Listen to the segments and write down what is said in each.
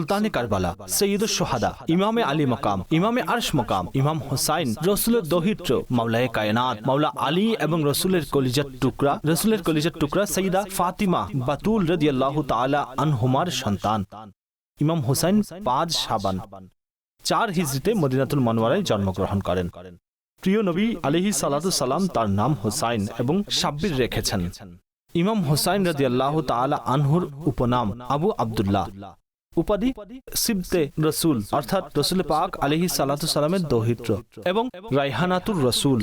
সুলতানে কারবালা সৈয়দুল সোহাদা, ইমামে আলী মকাম, ইমামে আরশ মকাম, ইমাম হোসাইন, রসুলের দহিত্র, মাওলায়ে কায়নাত, মাওলা আলী এবং রসুলের কলিজার টুকরা, রসুলের কলিজার টুকরা সৈয়দা ফাতিমা বাতুল রদিয়াল্লাহু তাআলা আনহুমার সন্তান। ইমাম হোসাইন পাঁচ সাবান চার হিজরিতে মদিনাতুল মনোয়ারায় জন্মগ্রহণ করেন। প্রিয় নবী আলিহি সালাম তার নাম হোসাইন এবং সাব্বির রেখেছেন। ইমাম হোসাইন রাজি আল্লাহ তালা আনহুর উপনাম আবু আবদুল্লাহ। উপাধি সিবতে রসুল, অর্থাৎ রসুল পাক আলিহি সালাতু সালামের দহিত্র এবং রাইহানাতুর রসুল,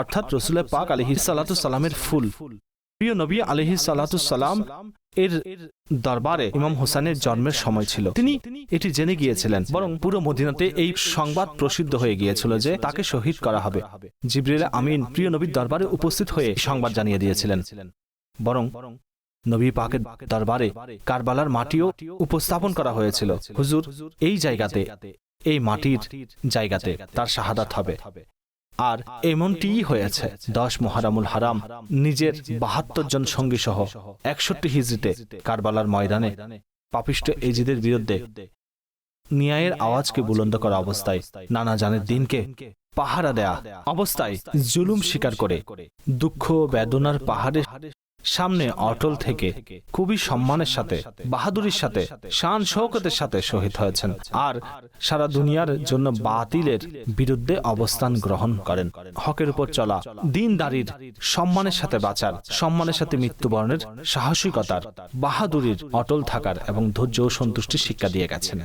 অর্থাৎ রসুল পাক আলিহি সালাতু সালামের ফুল। প্রিয় নবী আলিহি সালাম এর দরবারে ইমাম হোসেনের জন্মের সময় ছিল। তিনি এটি জেনে গিয়েছিলেন, বরং পুরো মদিনাতে এই সংবাদ প্রসিদ্ধ হয়ে গিয়েছিল যে তাকে শহীদ করা হবে। জিবরিল আমিন প্রিয় নবীর দরবারে উপস্থিত হয়ে সংবাদ জানিয়ে দিয়েছিলেন। বরং নবী পাকের দরবারে কারবালার মাটিও উপস্থাপন করা হয়েছিল। হুজুর, এই জায়গাতে, এই মাটির জায়গাতে তার শাহাদাত হবে। আর এমনটিই হয়েছে, দশ মহারামুল হারাম নিজের বাহাত্তর জন সঙ্গী সহ একষট্টি হিজড়িতে কারবালার ময়দানে পাপিষ্ট এজিদের বিরুদ্ধে ন্যায়ের আওয়াজকে বুলন্দ করা অবস্থায় নানা জানের দিনকে পাহারা দেয়া অবস্থায় জুলুম স্বীকার করে দুঃখ বেদনার পাহাড়ের সামনে অটল থেকে খুবই সম্মানের সাথে, বাহাদুরির সাথে, শান শৌকতের সাথে শহীদ হয়েছেন আর সারা দুনিয়ার জন্য বাতিলের বিরুদ্ধে অবস্থান গ্রহণ করেন। হকের উপর চলা দিন দাঁড়ির সম্মানের সাথে বাঁচার, সম্মানের সাথে মৃত্যুবরণের সাহসিকতার, বাহাদুরির অটল থাকার এবং ধৈর্য ও সন্তুষ্টির শিক্ষা দিয়ে গেছেন।